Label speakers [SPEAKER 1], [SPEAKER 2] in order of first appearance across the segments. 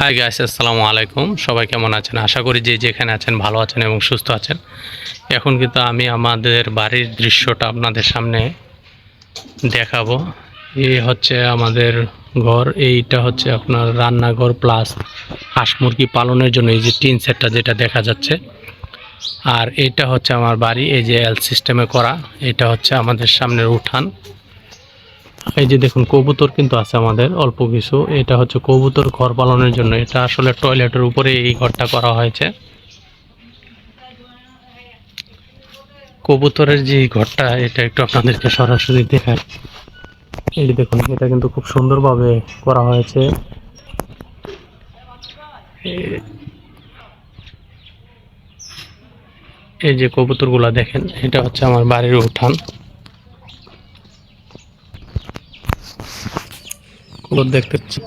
[SPEAKER 1] Hi guys আসসালামু আলাইকুম। সবাই কেমন আছেন? আশা করি যে যেখানে আছেন ভালো আছেন এবং সুস্থ আছেন। এখন কিন্তু আমি আমাদের বাড়ির দৃশ্যটা আপনাদের সামনে দেখাবো। এই হচ্ছে আমাদের ঘর। এইটা হচ্ছে আপনার রান্নাঘর প্লাস হাঁস মুরগি পালনের জন্য এই যে টিন সেটটা যেটা দেখা যাচ্ছে। আর এটা হচ্ছে আমার বাড়ি, এই যে এল সিস্টেমে করা। এটা হচ্ছে আমাদের সামনের উঠান। এই যে দেখুন, কবুতর কিন্তু আছে আমাদের, অল্প কিছু। এটা হচ্ছে কবুতর ঘর পালনের জন্য। এটা আসলে টয়লেটের উপরে এই ঘরটা করা হয়েছে। কবুতরের যে ঘরটা, এটা একটু আপনাদেরকে সরাসরি দেখায় এই দেখুন, এটা কিন্তু খুব সুন্দরভাবে করা হয়েছে। এই যে কবুতরগুলা দেখেন, এটা হচ্ছে আমার বাড়ির উঠান। কবুতর দেখতে পাচ্ছি।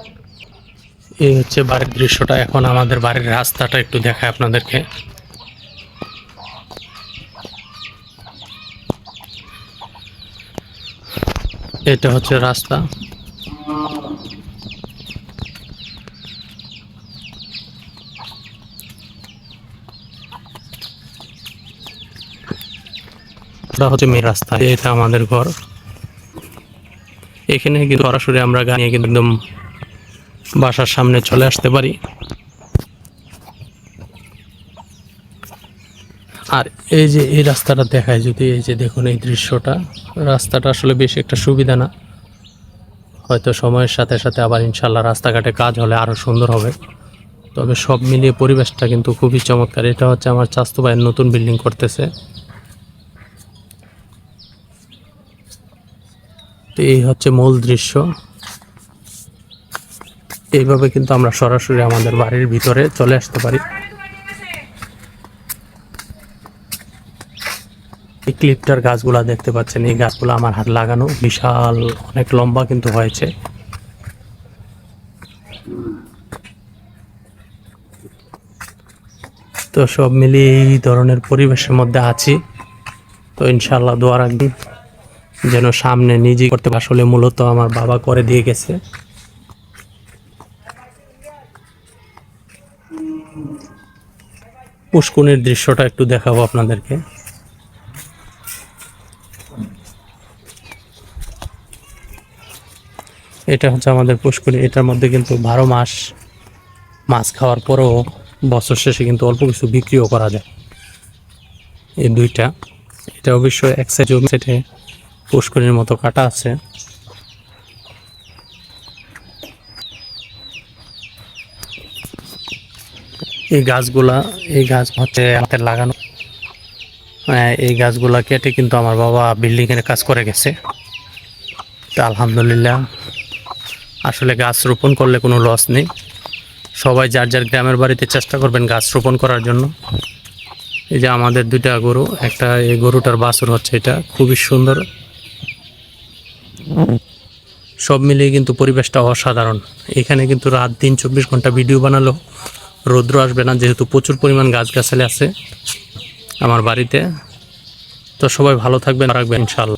[SPEAKER 1] এই হচ্ছে বাড়ির দৃশ্যটা। এখন আমাদের বাড়ির রাস্তাটা একটু দেখায় আপনাদেরকে। এটা হচ্ছে রাস্তা। হচ্ছে মেন রাস্তা। এটা আমাদের ঘর। এখানে কিন্তু সরাসরি আমরা গাড়ি নিয়ে কিন্তু একদম বাসার সামনে চলে আসতে পারি। আর এই যে এই রাস্তাটা দেখায় যদি এই যে দেখুন এই দৃশ্যটা, রাস্তাটা আসলে বেশি একটা সুবিধা না। হয়তো সময়ের সাথে সাথে আবার ইনশাল্লাহ রাস্তাঘাটে কাজ হলে আরও সুন্দর হবে। তবে সব মিলিয়ে পরিবেশটা কিন্তু খুবই চমৎকার। এটা হচ্ছে আমার চাস্তু নতুন বিল্ডিং করতেছে। তো এই হচ্ছে মূল দৃশ্য। এইভাবে কিন্তু আমরা সরাসরি আমাদের বাড়ির ভিতরে চলে আসতে পারি। এই ক্লিপটার গাছগুলা দেখতে পাচ্ছেন, এই গাছগুলো আমার হাত লাগানো বিশাল, অনেক লম্বা কিন্তু হয়েছে। তো সব মিলিয়ে এই ধরনের পরিবেশের মধ্যে আছি। তো ইনশাল্লাহ দোয়া রাখবেন। যেন সামনে নিজেই করতে। আসলে মূলত আমার বাবা করে দিয়ে গেছে। পুষ্কুনির দৃশ্যটা একটু দেখাবো আপনাদেরকে। এটা হচ্ছে আমাদের পুষ্কুনি। এটার মধ্যে কিন্তু বারো মাস মাছ খাওয়ার পরেও বছর শেষে কিন্তু অল্প কিছু বিক্রিও করা যায়। এই দুইটা। এটা অবশ্য এক সাইড জমি সেটে পুষ্করিণীর মতো কাটা আছে। এই গাছগুলা এই গাছ হচ্ছে আমাদের লাগানো। আহ, এই গাছগুলা কেটে কিন্তু আমার বাবা বিল্ডিং এর কাজ করে গেছে। তা আলহামদুলিল্লাহ আসলে গাছ রোপণ করলে কোনো লস নেই। সবাই যার যার গ্রামের বাড়িতে চেষ্টা করবেন গাছ রোপণ করার জন্য। এই যে আমাদের দুইটা গরু একটা এই গরুটার বাছুর হচ্ছে এটা খুবই সুন্দর। সব মিলিয়ে কিন্তু পরিবেশটা অসাধারণ। এখানে কিন্তু রাত দিন চব্বিশ ঘণ্টা ভিডিও বানালো। রৌদ্র আসবে না, যেহেতু প্রচুর পরিমাণ গাছগাছালি আছে আমার বাড়িতে। তো সবাই ভালো থাকবেন রাখবেন ইনশাল্লাহ